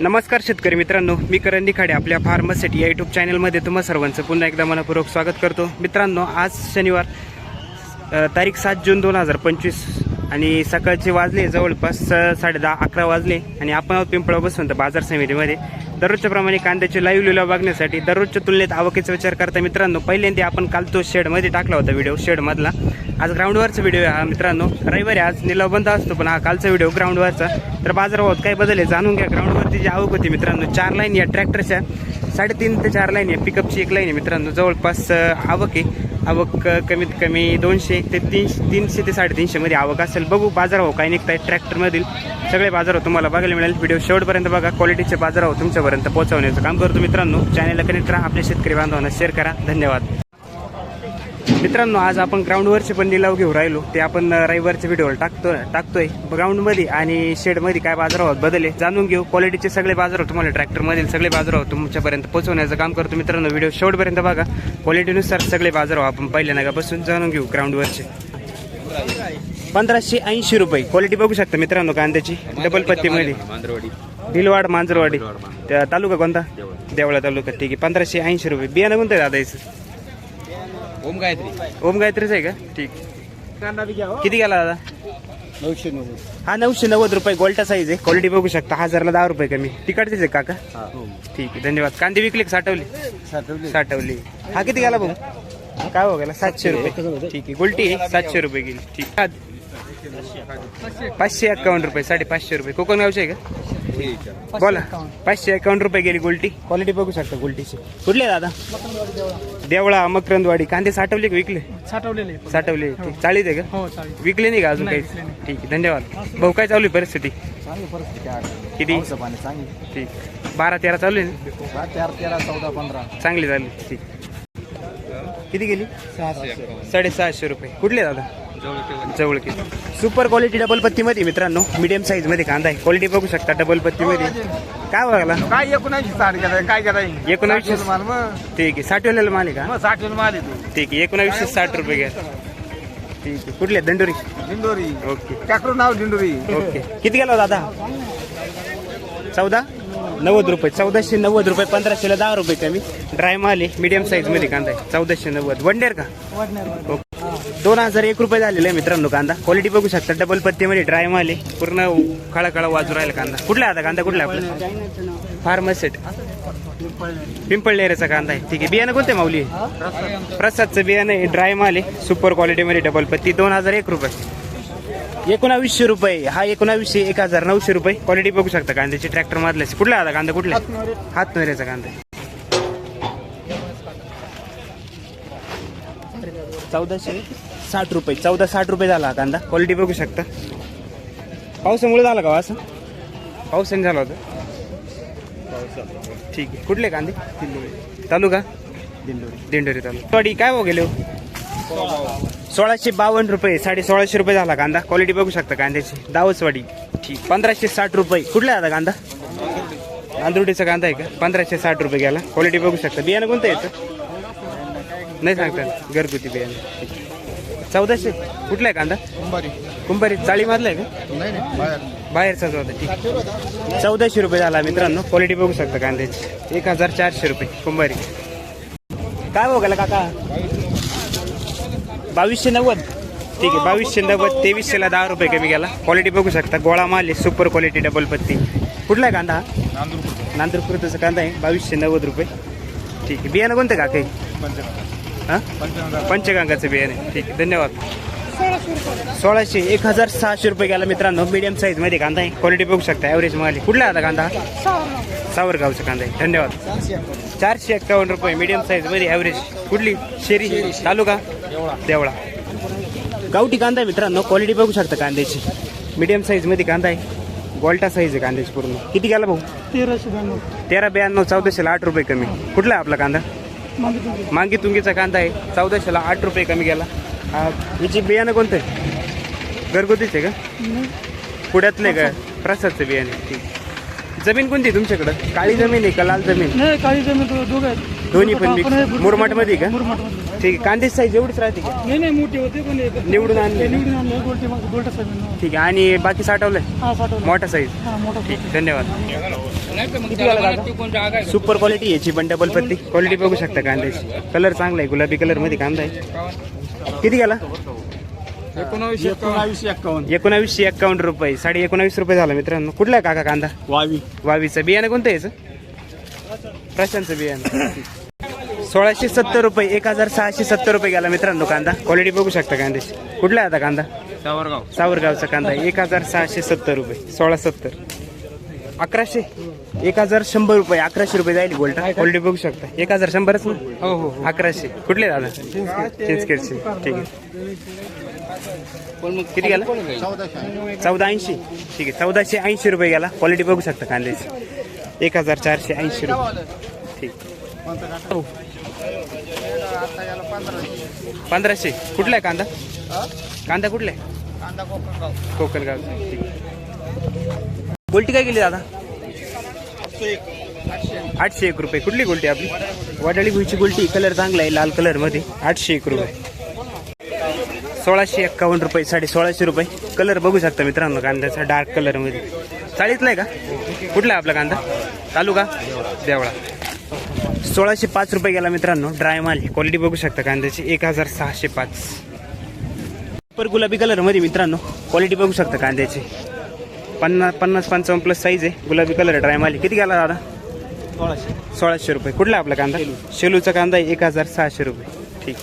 नमस्कार शेतकरी मित्रांनो मी करण निखाडे आपल्या फार्मसिटी या युट्यूब चॅनलमध्ये तुम्हा सर्वांचं पुन्हा एकदा मनपूर्वक स्वागत करतो. मित्रांनो आज शनिवार तारीख सात जून दोन हजार पंचवीस आणि सकाळचे वाजले जवळपास साडे दहा अकरा वाजले आणि आपण आहोत पिंपळा बसवंत बाजार समितीमध्ये. दररोजच्या प्रमाणे कांद्याचे लाईव्ह लिलाव बघण्यासाठी दररोजच्या तुलनेत आवकीचा विचार करता मित्रांनो पहिल्यांदा आपण काल तो शेडमध्ये टाकला होता व्हिडिओ शेडमधला आज ग्राउंडवरचा व्हिडिओ आहे हा मित्रांनो. रविवारी आज निलाव बंद असतो पण हा कालचा व्हिडिओ ग्राउंडवरचा तर बाजारभावात काय बदल आहे जाणून घ्या. ग्राउंडवरती जी आवक होती मित्रांनो चार लाईन या ट्रॅक्टरच्या साडेतीन ते चार लाईन आहे पिकअपची एक लाईन आहे मित्रांनो. जवळपास आवक आहे. आवक कमीत कमी दोनशे ते तीनशे तीनशे ते साडेतीनशेमध्ये आवक असेल. बघू बाजारभाव काय निघत आहे ट्रॅक्टरमधील सगळे बाजारभाव तुम्हाला बघायला मिळेल. व्हिडिओ शेवटपर्यंत बघा. क्वालिटीचे बाजारभाव तुमच्यापर्यंत पोहोचवण्याचं काम करतो मित्रांनो. चॅनलला कनेक्ट राहा. आपल्या शेतकरी बांधवांना शेअर करा. धन्यवाद. मित्रांनो आज आपण ग्राउंडवरचे पण निलाव घेऊ राहिलो. ते आपण रविवारच्या व्हिडिओवर टाकतो टाकतोय ग्राउंडमध्ये आणि शेडमध्ये काय बाजारभावात बदल आहे जाणून घेऊ. क्वालिटीचे सगळे बाजारभाव तुम्हाला ट्रॅक्टरमधील सगळे बाजारभाव तुमच्यापर्यंत पोहोचवण्याचं काम करतो. मित्रांनो व्हिडिओ शेवटपर्यंत बघा. क्वालिटीनुसार सगळे बाजारभाव आपण पहिल्या नगापासून जाणून घेऊ ग्राउंडवरचे पंधराशे ऐंशी रुपये. क्वालिटी बघू शकता मित्रांनो कांद्याची. डबल पत्तीमध्ये भिलवाड मांजरवाडी. तालुका कोणता? देवळा तालुका. ठीक आहे. पंधराशे ऐंशी रुपये. बियाणं कोणतं आहे दादा याचं ओम गायत्री. ओम गायत्रीच आहे का? ठीक. किती गेला दादा? नऊशे नव्वद. हा नऊशे नव्वद रुपये गोल्टा साईज आहे. क्वालिटी बघू शकता. हजारला दहा रुपये कमी. तिकडचेच आहे काका? ठीक आहे. धन्यवाद. कांदे विकले का? साठवले? साठवली. हा किती गेला भाऊ? काय हो गेला? सातशे रुपये. ठीक आहे. गुलटी आहे. सातशे रुपये गेली ठीक. पाचशे एक्कावन्न रुपये. साडेपाचशे रुपये. कोकण गावचे आहे का? बोला. पाचशे एक्कावन्न रुपये गेली गुलटी. क्वालिटी बघू शकता गुलटीची. कुठले दादा? देवळा मकरंदवाडी कांदे साठवले का विकले? साठवलेले साठवले ठीक चाळीस आहे का? हो चालेल विकले नाही का अजून नाही, काही? विकले ठीक आहे धन्यवाद. भाऊ काय चालू आहे परिस्थिती? चांगली परिस्थिती आहे. किती? पावसा पाणी चांगली ठीक. बारा तेरा चालू आहे ना? हा, तेरा तेरा चौदा पंधरा. चांगली झाली ठीक. किती गेली? साडेसहाशे रुपये. कुठले दादा? जवळ किती सुपर क्वालिटी डबल पत्तीमध्ये मित्रांनो मीडियम साईजमध्ये कांदा आहे. क्वालिटी बघू शकता डबल पत्तीमध्ये काय बघाला काय एकोणऐंशी साठ गेलाय काय गेलाय एकोणऐंशी माल मग. ठीक आहे साठवलेलं माल आहे का? साठ माल आहे ठीक आहे एकोणावीसशे साठ रुपये घ्या. ठीक आहे कुठले? दंडोरी. दिंडोरी. ओके. ट्रॅक्टर नाव दिंडोरी. ओके. किती गेला हो दादा? चौदा? नव्वद रुपये. चौदाशे नव्वद रुपये पंधराशेला दहा रुपये कमी. ड्राय माल आहे मीडियम साईजमध्ये कांदा आहे. चौदाशे नव्वद. वनडेर का? ओके. दोन हजार एक रुपये झालेले आहे मित्रांनो कांदा. क्वालिटी बघू शकता. डबल पत्तीमध्ये ड्राय माल आहे. पूर्ण काळा काळा वाजू राहिला कांदा. कुठला आता कांदा? कुठला आहे आपला? फार्मसेट पिंपळनेरचा कांदा आहे. ठीक आहे. बियाणं कोणते माऊली? प्रसादचं बियाणं आहे. ड्राय माल आहे. सुपर क्वालिटीमध्ये डबल पत्ती. दोन हजार एक रुपये. एकोणावीसशे रुपये. हा एकोणावीसशे एक हजार नऊशे रुपये. क्वालिटी बघू शकता कांद्याची ट्रॅक्टर मारल्यास कुठला आता कांदा? कुठला आहे? हात नोऱ्याचा कांदा आहे. चौदाशे? साठ रुपये चौदा साठ रुपये झाला हा कांदा. क्वालिटी बघू शकता. पावसामुळे झाला का हो असं? पावसाने झाला होता. ठीक आहे. कुठले कांदे? तालुका? दिंडोरी दिंडोरी तालुका. वाडी काय हो गेले सोळाशे बावन्न रुपये साडे सोळाशे रुपये झाला कांदा. क्वालिटी बघू शकता कांद्याची. दावसवाडी. ठीक. पंधराशे साठ रुपये. कुठला आहे आता कांदा? नांदुर्डीचा कांदा आहे का? पंधराशे साठ रुपये गेला. क्वालिटी बघू शकता. बियाणं कोणतं येतं नाही सांगता घरगुती बियाणं. ठीक. चौदाशे? कुठला आहे कांदा? कुंभारी. कुंभारी. चाळीमधला आहे का? नाही नाही बाहेर. बाहेरचाच होता ठीक. चौदाशे रुपये झाला मित्रांनो. क्वालिटी बघू शकता कांद्याची. एक हजार चारशे रुपये. कुंभारी. काय बघायला काका? बावीसशे नव्वद. ठीक आहे बावीसशे नव्वद तेवीसशेला दहा रुपये कमी गेला. क्वालिटी बघू शकता. गोळा माल आहे सुपर क्वालिटी डबल पत्ती. कुठला आहे कांदा? हा नांदूरपुरताचा कांदा आहे. बावीसशे नव्वद रुपये. ठीक आहे. बियाणं कोणतं काका? हा? पंचगंगाचं बियाणे. ठीक आहे धन्यवाद. सोळाशे एक हजार सहाशे रुपये गेला मित्रांनो मीडियम साईजमध्ये कांदा आहे. क्वालिटी बघू शकता ॲव्हरेज माल आहे कुठला आता कांदा? सावरगावचा कांदा आहे. धन्यवाद. चारशे एक्कावन्न रुपये मीडियम साईजमध्ये ॲव्हरेज कुठली? शेरी. तालुका? देवळा. गावठी कांदा आहे मित्रांनो क्वालिटी बघू शकता कांद्याची. मीडियम साईजमध्ये कांदा आहे. गोल्टा साईज आहे कांद्याची पूर्ण. किती गेला भाऊ? तेराशे ब्याण्णव. तेरा ब्याण्णव चौदाशेला आठ रुपये कमी. कुठला आपला कांदा? मांगी तुंगीचा कांदा आहे. चौदाशेला आठ रुपये कमी गेला. हा, याची बियाणं कोणतं? आहे घरगुतीच आहे का? पुण्यातले का? प्रसादचं बियाणे. ठीक. जमीन कोणती तुमच्याकडं? काळी जमीन आहे का लाल जमीन? नाही काही जमीन दोन्ही पण हे- मुरमाडमध्ये का? ठीक आहे. कांद्याची साईज एवढीच राहते का? नाही नाही मोठे होते पण एक- निवडून आणले. निवडून आणले. गोल्टी गोल्टा साहेब ठीक आहे. आणि बाकी साठवलंय? हा साठवलं मोठा साईज हा मोठा ठीक आहे, धन्यवाद? सुपर क्वालिटी याची पण डबल पत्ती क्वालिटी बघू शकता कांद्याची कलर चांगला आहे गुलाबी कलरमध्ये कांदा आहे. किती गेला? एकोणावीसशे एक्कावन्न. रुपये. साडे एकोणावीस रुपये झाला मित्रांनो. कुठला काका कांदा? वावी. वावीचं. बियाणं कोणतं आहे याचं प्रशांतचं बियाणं. सोळाशे सत्तर रुपये एक हजार सहाशे सत्तर रुपये गेला मित्रांनो कांदा. क्वालिटी बघू शकता कांद्याची कुठला आहे आता कांदा? सावरगाव. सावरगावचा कांदा एक हजार सहाशे सत्तर रुपये. सोळा सत्तर. अकराशे. एक हजार शंभर रुपये. अकराशे रुपये जाईल गोल्टा क्वालिटी बघू शकता. एक हजार शंभरच ना? हो हो अकराशे. कुठले दादा? चिंचखेडचे. ठीक आहे. किती गेला? चौदा ऐंशी ठीक आहे. चौदाशे ऐंशी रुपये गेला. क्वालिटी बघू शकता कांद्याची. एक हजार चारशे ऐंशी रुपये. ठीक. हो. पंधराशे. कुठला आहे कांदा? कांदा कुठला आहे? कोकणगाव. ठीक. गोल्टी काय गेली दादा? आठशे एक. रुपये. कुठली गोल्टी आपली? वडाळी भुईची गोल्टी कलर चांगला आहे लाल कलरमध्ये. आठशे एक रुपये. सोळाशे एक्कावन्न रुपये साडे सोळाशे रुपये. कलर बघू शकता मित्रांनो कांद्याचा डार्क कलरमध्ये. चाळीतला आहे का? कुठला आहे आपला कांदा? तालुका? देवळा. सोळाशे पाच रुपये गेला मित्रांनो ड्राय माल. क्वालिटी बघू शकता कांद्याची. एक हजार सहाशे पाच. सुपर गुलाबी कलरमध्ये मित्रांनो क्वालिटी बघू शकता कांद्याची. पन्नास पन्नास पंचावन्न प्लस साईज आहे. गुलाबी कलर ड्राय माल किती गेला दादा? सोळाशे. सोळाशे रुपये. कुठला आपला कांदा? शेलूचा कांदा आहे एक हजार सहाशे रुपये. ठीक.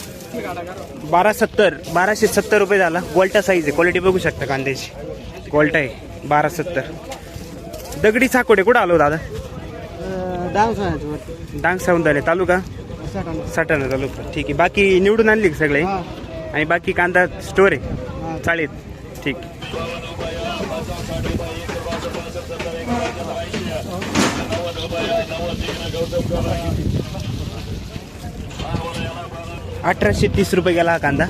बारा सत्तर बाराशे सत्तर रुपये झाला. गोल्टा साईज आहे. क्वालिटी बघू शकता कांद्याची. गोल्टा आहे बारा सत्तर. दगडी साकोडे कुठं आलो दादा? डान्स डांग सावंत तालुका? साठाणा तालुका. ठीक आहे. बाकी निवडून आणली का सगळे? आणि बाकी कांदा स्टोर आहे? चालेल. ठीक. अठराशे तीस रुपये गेला हा कांदा.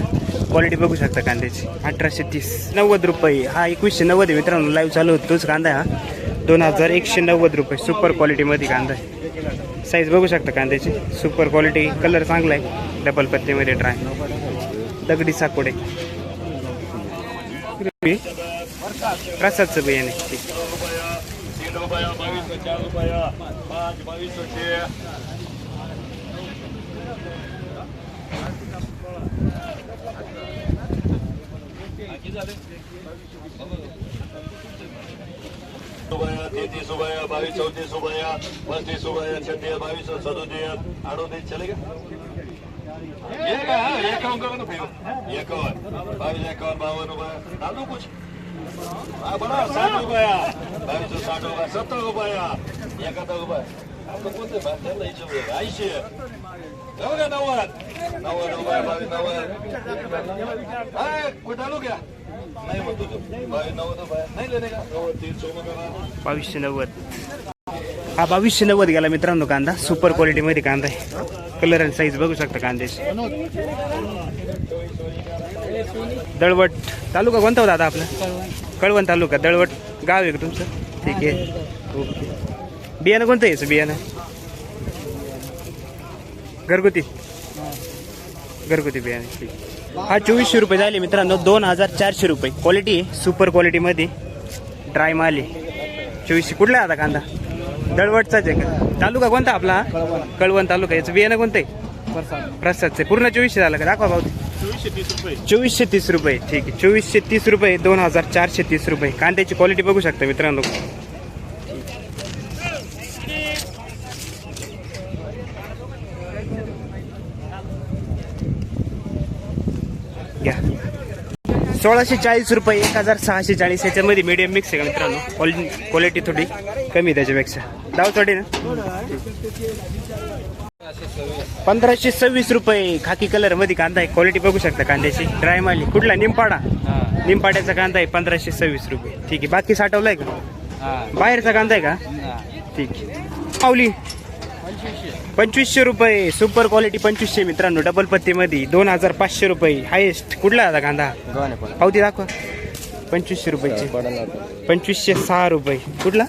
क्वालिटी बघू शकता कांद्याची. अठराशे तीस. नव्वद रुपये. हा एकवीसशे नव्वद आहे मित्रांनो. लाईव्ह चालू होतो तोच कांदा हा. दोन हजार एकशे नव्वद रुपये. सुपर क्वालिटीमध्ये कांदा आहे. साईज बघू शकता कांद्याची. सुपर क्वालिटी कलर चांगला आहे. डबल पत्तीमध्ये ट्राय दगडी साकोडे. प्रसादचं बियाणे. ठीक तीन रुपया बावीस चार रुपया पाच बावीस रुपया तेहतीस रुपया बावीस चौतीस रुपया पस्तीस रुपया छत्तीस बावीस सदोतीस अडोतीस चलेगा ये का हाँ, एकावन्न करो ना फिर एकावन्न बावीस एकावन्न बावन्न रुपया डाल दो कुछ साठ सत्तर त्यांना हिशोब ऐंशी जाऊ नव्वद नव्वद बावीस नव्वद नाही म्हणतो तू बावीस नव्वद नाही लेणे का नव्वद तीन बावीसशे नव्वद. हा बावीसशे नव्वद गेला मित्रांनो कांदा. सुपर क्वालिटीमध्ये कांदा आहे. कलर आणि साईज बघू शकता कांद्याची. दळवट. तालुका कोणता होता आता आपला? कळवण तालुका दळवट गाव आहे का तुमचं? ठीक आहे. ओके. बियाणं कोणतं यायचं बियाणं? घरगुती? घरगुती बियाणे ठीक हा चोवीसशे रुपये झाले मित्रांनो दोन हजार चारशे रुपये. क्वालिटी सुपर क्वालिटीमध्ये ड्राय माल आहे. चोवीसशे कुठला आता कांदा? दळवटचाच आहे का? तालुका कोणता आपला? कळवण. तालुका. याचं बियाणं कोणतं आहे? प्रसादचं. पूर्ण चोवीसशे झालं का? दाखवा भाऊ. चोवीसशे तीस रुपये. ठीक आहे. चोवीसशे तीस रुपये दोन हजार चारशे तीस रुपये. कांद्याची क्वालिटी बघू शकता मित्रांनो. घ्या सोळाशे चाळीस रुपये एक हजार सहाशे चाळीस. याच्यामध्ये मीडियम मिक्स आहे का मित्रांनो? क्वालिटी थोडी कमी त्याच्यापेक्षा. दाव थोडी ना. पंधराशे सव्वीस रुपये खाकी कलरमध्ये कांदा आहे. क्वालिटी बघू शकता कांद्याची. ड्राय माली कुठला? निमपाडा. निमपाड्याचा कांदा आहे पंधराशे सव्वीस रुपये. ठीक आहे. बाकी साठवलाय का? बाहेरचा कांदा आहे का? ठीक आहे. पावली. पंचवीसशे. रुपये. सुपर क्वालिटी पंचवीसशे मित्रांनो. डबल पत्तीमध्ये दोन हजार पाचशे रुपये. हायेस्ट कुठला आता कांदा? पावती दाखवा. पंचवीसशे रुपयाची. पंचवीसशे सहा रुपये. कुठला?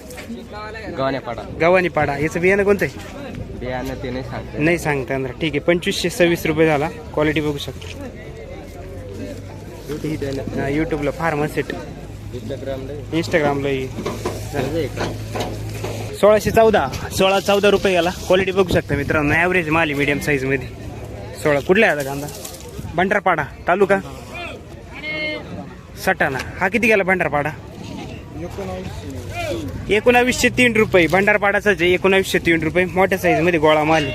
गव्हाण्यापाडा गव्हाणी पाडा याचं बियाणं कोणतं आहे? बियाणं ते नाही सांगते नाही सांगता येणार. ठीक आहे पंचवीसशे सव्वीस रुपये झाला. क्वालिटी बघू शकता. यूट्यूबला फार्मासेट इंस्टाग्रामला इंस्टाग्रामला सोळाशे चौदा. सोळा चौदा रुपये याला. क्वालिटी बघू शकता मित्रांनो. ॲव्हरेज माल मीडियम साईजमध्ये सोळा. कुठला आहे कांदा? भंडारपाडा. तालुका? सटाणा. हा किती गेला भंडारपाडा? एकोणावीसशे तीन रुपये. भंडारपाडाचाच आहे एकोणावीसशे तीन रुपये. मोठ्या साईजमध्ये गोळा माल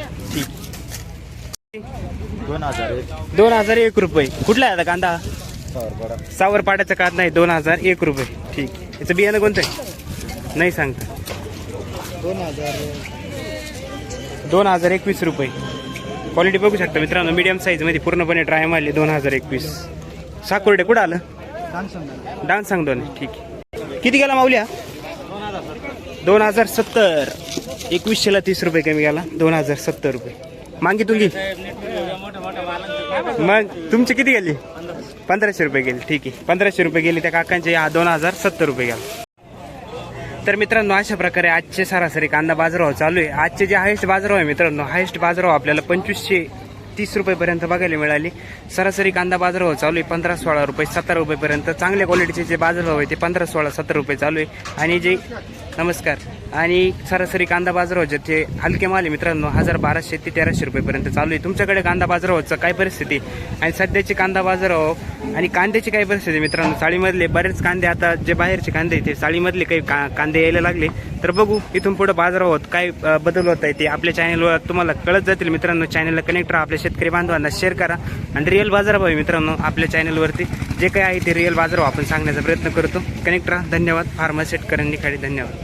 दोन हजार एक. दोन हजार एक रुपये. कुठला आहे आता कांदा? सावरपाडा. सावरपाड्याचा कांदा आहे दोन हजार एक रुपये. ठीक. याचं बियाणं कोणतं आहे? नाही सांगता. दोन हजार दोन हजार एकवीस रुपये. क्वालिटी बघू शकता मित्रांनो मीडियम साईजमध्ये पूर्णपणे ड्राय मारले दोन हजार एकवीस. साकुर्डे कुठं आलं? डान्स सांग. दोन ठीक. किती गेला माऊल्या? दोन हजार सत्तर. एकवीसशेला तीस रुपये कमी गेला दोन हजार सत्तर रुपये. मागे तुम्ही मग तुमची किती गेली? पंधराशे रुपये गेली. ठीक आहे. पंधराशे रुपये गेली. त्या काकांचे हा दोन हजार सत्तर रुपये गेला. तर मित्रांनो अशा प्रकारे आजचे सरासरी कांदा बाजारभाव चालू आहे. आजचे जे हायेस्ट बाजारभाव आहे मित्रांनो हायेस्ट बाजारभाव आपल्याला पंचवीसशे तीस रुपयेपर्यंत बघायला मिळाली. सरासरी कांदा बाजारभाव चालू आहे पंधरा सोळा रुपये सत्तर रुपयेपर्यंत. चांगल्या क्वालिटीचे जे बाजारभाव आहे ते पंधरा सोळा सत्तर रुपये चालू आहे. आणि जे नमस्कार. आणि सरासरी कांदा बाजारभाव जे हलके माल आहे मित्रांनो हजार बाराशे ते तेराशे रुपयेपर्यंत चालू आहे. तुमच्याकडे कांदा बाजारभावाचं काय परिस्थिती? आणि सध्याची कांदा बाजारभाव आणि कांद्याची काय परिस्थिती मित्रांनो? चाळीमधले बरेच कांदे आता जे बाहेरचे कांदे आहेत ते चाळीमधले काही का कांदे यायला लागले. तर बघू इथून पुढे होत काय बदल होत आहे ते आपल्या चॅनलवर तुम्हाला कळत जातील. मित्रांनो चॅनलला कनेक्ट राहा आपल्या शेतकरी बांधवांना शेअर करा. आणि रिअल बाजारभाव आहे मित्रांनो आपल्या चॅनलवरती जे काही आहे ते रिअल बाजारभाव आपण सांगण्याचा प्रयत्न करतो. कनेक्ट राहा. धन्यवाद. फार्मा शेतकऱ्यांनी खाली. धन्यवाद.